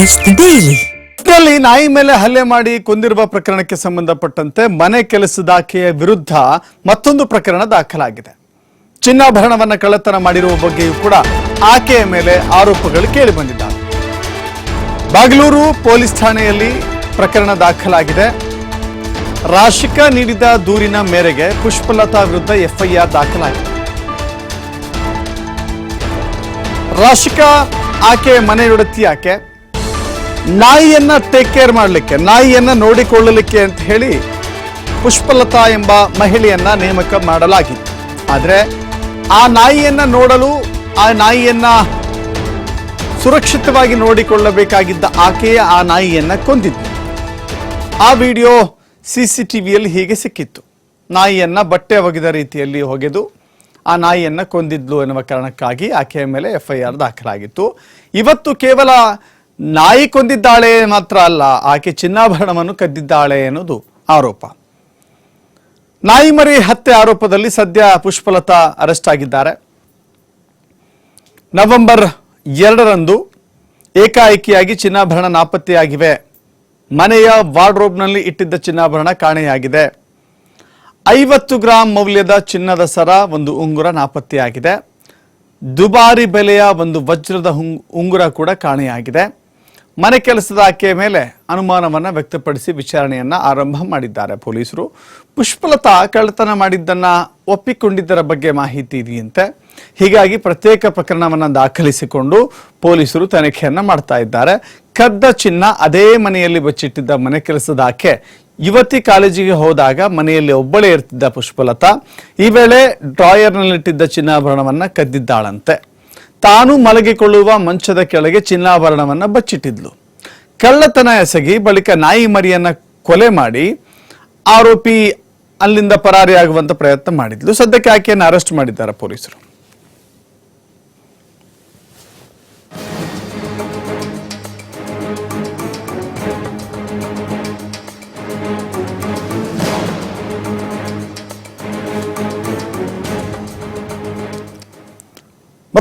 News daily ಇದರಲ್ಲಿ ನಾಯಿ ಮೇಲೆ ಹಲ್ಲೆ ಮಾಡಿ ಕೊಂದಿರುವ ಪ್ರಕರಣಕ್ಕೆ ಸಂಬಂಧಪಟ್ಟಂತೆ ಮನೆ ಕೆಲಸದಾಕೆಯ ವಿರುದ್ಧ ಮತ್ತೊಂದು ಪ್ರಕರಣ ದಾಖಲಾಗಿದೆ. ಚಿನ್ನಾಭರಣವನ್ನು ಕಳ್ಳತನ ಮಾಡಿರುವ ಬಗ್ಗೆಯೂ ಕೂಡ ಆಕೆಯ ಮೇಲೆ ಆರೋಪಗಳು ಕೇಳಿ ಬಂದಿದ್ದಾರೆ ಬಾಗಲೂರು ಪೊಲೀಸ್ ಠಾಣೆಯಲ್ಲಿ ಪ್ರಕರಣ ದಾಖಲಾಗಿದೆ. ರಾಶಿಕಾ ನೀಡಿದ ದೂರಿನ ಮೇರೆಗೆ ಪುಷ್ಪಲತಾ ವಿರುದ್ಧ ಎಫ್ಐಆರ್ ದಾಖಲಾಗಿದೆ. ರಾಶಿಕಾ ಆಕೆ ಮನೆಯೊಡತಿ ಆಕೆ ನಾಯಿಯನ್ನ ಟೇಕ್ ಕೇರ್ ಮಾಡಲಿಕ್ಕೆ, ನಾಯಿಯನ್ನ ನೋಡಿಕೊಳ್ಳಲಿಕ್ಕೆ ಅಂತ ಹೇಳಿ ಪುಷ್ಪಲತಾ ಎಂಬ ಮಹಿಳೆಯನ್ನ ನೇಮಕ ಮಾಡಲಾಗಿತ್ತು. ಆದರೆ ಆ ನಾಯಿಯನ್ನ ನೋಡಲು, ಆ ನಾಯಿಯನ್ನ ಸುರಕ್ಷಿತವಾಗಿ ನೋಡಿಕೊಳ್ಳಬೇಕಾಗಿದ್ದ ಆಕೆಯ ಆ ನಾಯಿಯನ್ನ ಕೊಂದಿದ್ದು ಆ ವಿಡಿಯೋ ಸಿ ಸಿ ಟಿವಿಯಲ್ಲಿ ಹೀಗೆ ಸಿಕ್ಕಿತ್ತು. ನಾಯಿಯನ್ನ ಬಟ್ಟೆ ಒಗೆದ ರೀತಿಯಲ್ಲಿ ಹೊಗೆದು ಆ ನಾಯಿಯನ್ನ ಕೊಂದಿದ್ಲು ಎನ್ನುವ ಕಾರಣಕ್ಕಾಗಿ ಆಕೆಯ ಮೇಲೆ ಎಫ್ಐಆರ್ ದಾಖಲಾಗಿತ್ತು. ಇವತ್ತು ಕೇವಲ ನಾಯಿ ಕೊಂದಿದ್ದಾಳೆ ಮಾತ್ರ ಅಲ್ಲ, ಆಕೆ ಚಿನ್ನಾಭರಣವನ್ನು ಕದ್ದಿದ್ದಾಳೆ ಎನ್ನುವುದು ಆರೋಪ. ನಾಯಿ ಮರಿ ಹತ್ಯೆ ಆರೋಪದಲ್ಲಿ ಸದ್ಯ ಪುಷ್ಪಲತಾ ಅರೆಸ್ಟ್ ಆಗಿದ್ದಾರೆ. ನವೆಂಬರ್ ಎರಡರಂದು ಏಕಾಏಕಿಯಾಗಿ ಚಿನ್ನಾಭರಣ ನಾಪತ್ತೆಯಾಗಿವೆ. ಮನೆಯ ವಾರ್ಡ್ರೋಬ್ನಲ್ಲಿ ಇಟ್ಟಿದ್ದ ಚಿನ್ನಾಭರಣ ಕಾಣೆಯಾಗಿದೆ. ಐವತ್ತು ಗ್ರಾಂ ಮೌಲ್ಯದ ಚಿನ್ನದ ಸರ, ಒಂದು ಉಂಗುರ ನಾಪತ್ತೆಯಾಗಿದೆ. ದುಬಾರಿ ಬೆಲೆಯ ಒಂದು ವಜ್ರದ ಉಂಗುರ ಕೂಡ ಕಾಣೆಯಾಗಿದೆ. ಮನೆ ಕೆಲಸದ ಆಕೆಯ ಮೇಲೆ ಅನುಮಾನವನ್ನು ವ್ಯಕ್ತಪಡಿಸಿ ವಿಚಾರಣೆಯನ್ನ ಆರಂಭ ಮಾಡಿದ್ದಾರೆ ಪೊಲೀಸರು. ಪುಷ್ಪಲತಾ ಕಳ್ಳತನ ಮಾಡಿದ್ದನ್ನ ಒಪ್ಪಿಕೊಂಡಿದ್ದರ ಬಗ್ಗೆ ಮಾಹಿತಿ ಇದೆಯಂತೆ. ಹೀಗಾಗಿ ಪ್ರತ್ಯೇಕ ಪ್ರಕರಣವನ್ನ ದಾಖಲಿಸಿಕೊಂಡು ಪೊಲೀಸರು ತನಿಖೆಯನ್ನ ಮಾಡ್ತಾ ಇದ್ದಾರೆ. ಕದ್ದ ಚಿನ್ನ ಅದೇ ಮನೆಯಲ್ಲಿ ಬಚ್ಚಿಟ್ಟಿದ್ದ ಮನೆ ಕೆಲಸದ ಆಕೆ ಯುವತಿ ಕಾಲೇಜಿಗೆ ಹೋದಾಗ ಮನೆಯಲ್ಲಿ ಒಬ್ಬಳೇ ಇರ್ತಿದ್ದ ಪುಷ್ಪಲತಾ. ಈ ವೇಳೆ ಡ್ರಾಯರ್ನಲ್ಲಿಟ್ಟಿದ್ದ ಚಿನ್ನಾಭರಣವನ್ನು ಕದ್ದಿದ್ದಾಳಂತೆ. ತಾನು ಮಲಗಿಕೊಳ್ಳುವ ಮಂಚದ ಕೆಳಗೆ ಚಿನ್ನಾಭರಣವನ್ನ ಬಚ್ಚಿಟ್ಟಿದ್ಲು. ಕಳ್ಳತನ ಎಸಗಿ ಬಳಿಕ ನಾಯಿ ಮರಿಯನ್ನ ಕೊಲೆ ಮಾಡಿ ಆರೋಪಿ ಅಲ್ಲಿಂದ ಪರಾರಿಯಾಗುವಂತ ಪ್ರಯತ್ನ ಮಾಡಿದ್ಲು. ಸದ್ಯಕ್ಕೆ ಆಕೆಯನ್ನು ಅರೆಸ್ಟ್ ಮಾಡಿದ್ದಾರೆ ಪೊಲೀಸರು.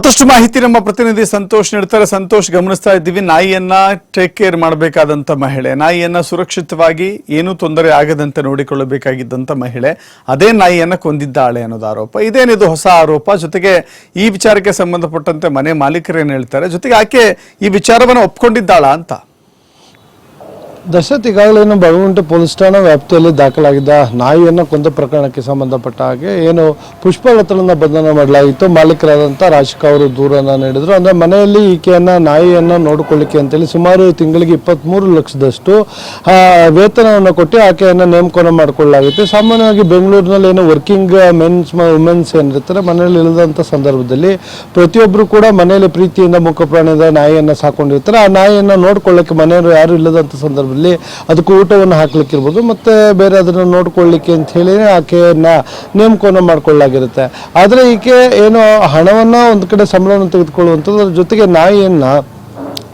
ಮತ್ತಷ್ಟು ಮಾಹಿತಿ ನಮ್ಮ ಪ್ರತಿನಿಧಿ ಸಂತೋಷ್ ನೀಡ್ತಾರೆ. ಸಂತೋಷ್, ಗಮನಿಸ್ತಾ ಇದ್ದೀವಿ. ನಾಯಿಯನ್ನ ಟೇಕ್ ಕೇರ್ ಮಾಡಬೇಕಾದಂತ ಮಹಿಳೆ. ನಾಯಿಯನ್ನ ಸುರಕ್ಷಿತವಾಗಿ ಏನೂ ತೊಂದರೆ ಆಗದಂತೆ ನೋಡಿಕೊಳ್ಳಬೇಕಾಗಿದ್ದಂತ ಮಹಿಳೆ. ಅದೇ ನಾಯಿಯನ್ನ ಕೊಂದಿದ್ದಾಳೆ ಅನ್ನೋದು ಆರೋಪ. ಇದೇನಿದು ಹೊಸ ಆರೋಪ? ಜೊತೆಗೆ ಈ ವಿಚಾರಕ್ಕೆ ಸಂಬಂಧಪಟ್ಟಂತೆ ಮನೆ ಮಾಲೀಕರೇನು ಹೇಳ್ತಾರೆ? ಜೊತೆಗೆ ಆಕೆ ಈ ವಿಚಾರವನ್ನು ಒಪ್ಕೊಂಡಿದ್ದಾಳ ಅಂತ. ದಶರಥ್ ಈಗಾಗಲೇ ಪೊಲೀಸ್ ಠಾಣಾ ವ್ಯಾಪ್ತಿಯಲ್ಲಿ ದಾಖಲಾಗಿದ್ದ ನಾಯಿಯನ್ನು ಕೊಂದ ಪ್ರಕರಣಕ್ಕೆ ಸಂಬಂಧಪಟ್ಟ ಹಾಗೆ ಏನು ಪುಷ್ಪಲತಳನ್ನ ಬಂಧನ ಮಾಡಲಾಗಿತ್ತು ಮಾಲೀಕರಾದಂಥ ರಾಶಿಕಾ ಅವರು ದೂರನ್ನು ನೀಡಿದರು. ಅಂದರೆ ಮನೆಯಲ್ಲಿ ಈಕೆಯನ್ನು, ನಾಯಿಯನ್ನು ನೋಡಿಕೊಳ್ಳಿಕ್ಕೆ ಅಂತೇಳಿ ಸುಮಾರು ತಿಂಗಳಿಗೆ ಇಪ್ಪತ್ತ್ಮೂರು ಲಕ್ಷದಷ್ಟು ವೇತನವನ್ನು ಕೊಟ್ಟು ಆಕೆಯನ್ನು ನೇಮಕನ ಮಾಡಿಕೊಳ್ಳಲಾಗಿತ್ತು. ಸಾಮಾನ್ಯವಾಗಿ ಬೆಂಗಳೂರಿನಲ್ಲಿ ಏನು ವರ್ಕಿಂಗ್ ಮೆನ್ಸ್, ವುಮೆನ್ಸ್ ಏನಿರ್ತಾರೆ ಮನೆಯಲ್ಲಿ ಇಲ್ಲದಂಥ ಸಂದರ್ಭದಲ್ಲಿ ಪ್ರತಿಯೊಬ್ಬರು ಕೂಡ ಮನೆಯಲ್ಲಿ ಪ್ರೀತಿಯಿಂದ ಮುಖ ಪ್ರಾಣಿಯಿಂದ ನಾಯಿಯನ್ನು ಸಾಕೊಂಡಿರ್ತಾರೆ. ಆ ನಾಯಿಯನ್ನು ನೋಡಿಕೊಳ್ಳೋಕ್ಕೆ ಮನೆಯವರು ಯಾರು ಇಲ್ಲದಂಥ ಸಂದರ್ಭದಲ್ಲಿ ಅದಕ್ಕೆ ಊಟವನ್ನು ಹಾಕ್ಲಿಕ್ಕಿರ್ಬೋದು ಮತ್ತು ಬೇರೆ ಅದನ್ನು ನೋಡ್ಕೊಳ್ಳಿಕ್ಕೆ ಅಂತ ಹೇಳಿ ಆಕೆಯನ್ನ ನೇಮಕವನ್ನು ಮಾಡ್ಕೊಳ್ಳಾಗಿರುತ್ತೆ ಆದರೆ ಈಕೆ ಏನು ಹಣವನ್ನು ಒಂದು ಕಡೆ ಸಂಬಳವನ್ನು ತೆಗೆದುಕೊಳ್ಳುವಂಥದ್ದು, ಅದ್ರ ಜೊತೆಗೆ ನಾಯಿಯನ್ನ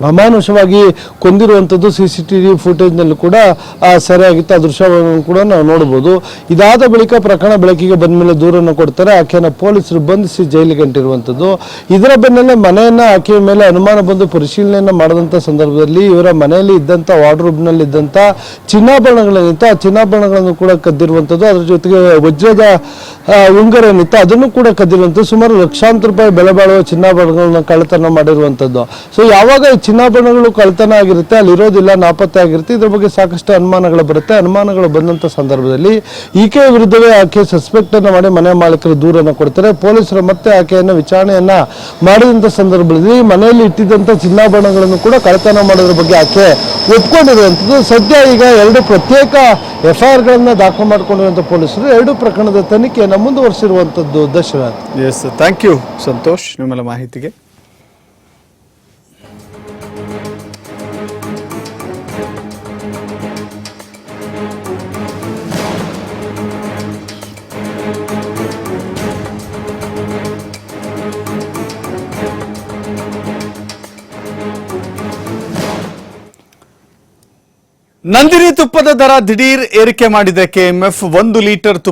ಅಮಾನುಷವಾಗಿ ಕೊಂದಿರುವಂಥದ್ದು ಸಿ ಸಿ ಟಿ ವಿ ಫುಟೇಜ್ನಲ್ಲಿ ಕೂಡ ಸೆರೆಯಾಗಿತ್ತು. ಆ ದೃಶ್ಯವನ್ನು ಕೂಡ ನಾವು ನೋಡ್ಬೋದು ಇದಾದ ಬಳಿಕ ಪ್ರಕರಣ ಬೆಳಕಿಗೆ ಬಂದ ಮೇಲೆ ದೂರನ್ನು ಕೊಡ್ತಾರೆ. ಆಕೆಯನ್ನು ಪೊಲೀಸರು ಬಂಧಿಸಿ ಜೈಲಿಗೆ ಅಂಟಿರುವಂಥದ್ದು ಇದರ ಬೆನ್ನಲ್ಲೇ ಮನೆಯನ್ನು ಆಕೆಯ ಮೇಲೆ ಅನುಮಾನ ಬಂದು ಪರಿಶೀಲನೆಯನ್ನು ಮಾಡಿದಂಥ ಸಂದರ್ಭದಲ್ಲಿ ಇವರ ಮನೆಯಲ್ಲಿ ಇದ್ದಂಥ ವಾರ್ಡ್ರೂಬ್ನಲ್ಲಿ ಇದ್ದಂಥ ಚಿನ್ನಾಭರಣಗಳೇನಿತ್ತು ಆ ಚಿನ್ನಾಭರಣಗಳನ್ನು ಕೂಡ ಕದ್ದಿರುವಂಥದ್ದು ಅದರ ಜೊತೆಗೆ ವಜ್ರದ ಉಂಗರ ಏನಿತ್ತು ಅದನ್ನು ಕೂಡ ಕದ್ದಿರುವಂಥದ್ದು ಸುಮಾರು ಲಕ್ಷಾಂತರ ರೂಪಾಯಿ ಬೆಲೆ ಬಾಳುವ ಚಿನ್ನಾಭರಣಗಳನ್ನ ಕಳ್ಳತನ ಮಾಡಿರುವಂಥದ್ದು ಸೊ ಯಾವಾಗ ಚಿನ್ನಾಭರಣಗಳು ಕಳ್ತನ ಆಗಿರುತ್ತೆ, ಅಲ್ಲಿರೋದಿಲ್ಲ, ನಾಪತ್ತೆ ಆಗಿರುತ್ತೆ, ಇದ್ರ ಬಗ್ಗೆ ಸಾಕಷ್ಟು ಅನುಮಾನಗಳು ಬರುತ್ತೆ. ಅನುಮಾನಗಳು ಬಂದಂಥ ಸಂದರ್ಭದಲ್ಲಿ ಈಕೆ ವಿರುದ್ಧವೇ ಆಕೆ ಸಸ್ಪೆಕ್ಟ್ ಅನ್ನು ಮಾಡಿ ಮನೆ ಮಾಲೀಕರು ದೂರನ್ನು ಕೊಡ್ತಾರೆ. ಪೊಲೀಸರು ಮತ್ತೆ ಆಕೆಯನ್ನು ವಿಚಾರಣೆಯನ್ನ ಮಾಡಿದಂಥ ಸಂದರ್ಭದಲ್ಲಿ ಮನೆಯಲ್ಲಿ ಇಟ್ಟಿದ್ದಂಥ ಚಿನ್ನಾಭರಣಗಳನ್ನು ಕೂಡ ಕಳ್ತನ ಮಾಡೋದ್ರ ಬಗ್ಗೆ ಆಕೆ ಒಪ್ಕೊಂಡಿರುವಂಥದ್ದು. ಸದ್ಯ ಈಗ ಎರಡು ಪ್ರತ್ಯೇಕ ಎಫ್ ಐ ಆರ್ಗಳನ್ನು ದಾಖಲು ಮಾಡಿಕೊಂಡಿರುವಂಥ ಪೊಲೀಸರು ಎರಡು ಪ್ರಕರಣದ ತನಿಖೆಯನ್ನು ಮುಂದುವರಿಸಿರುವಂಥದ್ದು Dasharath. Yes thank you Santosh ನಿಮ್ಮೆಲ್ಲ ಮಾಹಿತಿಗೆ. ನಂದಿನಿ ತುಪ್ಪದ ದರ ದಿಢೀರ್ ಏರಿಕೆ ಮಾಡಿದೆ ಕೆಎಂಎಫ್ ಒಂದು ಲೀಟರ್ ತುಪ್ಪ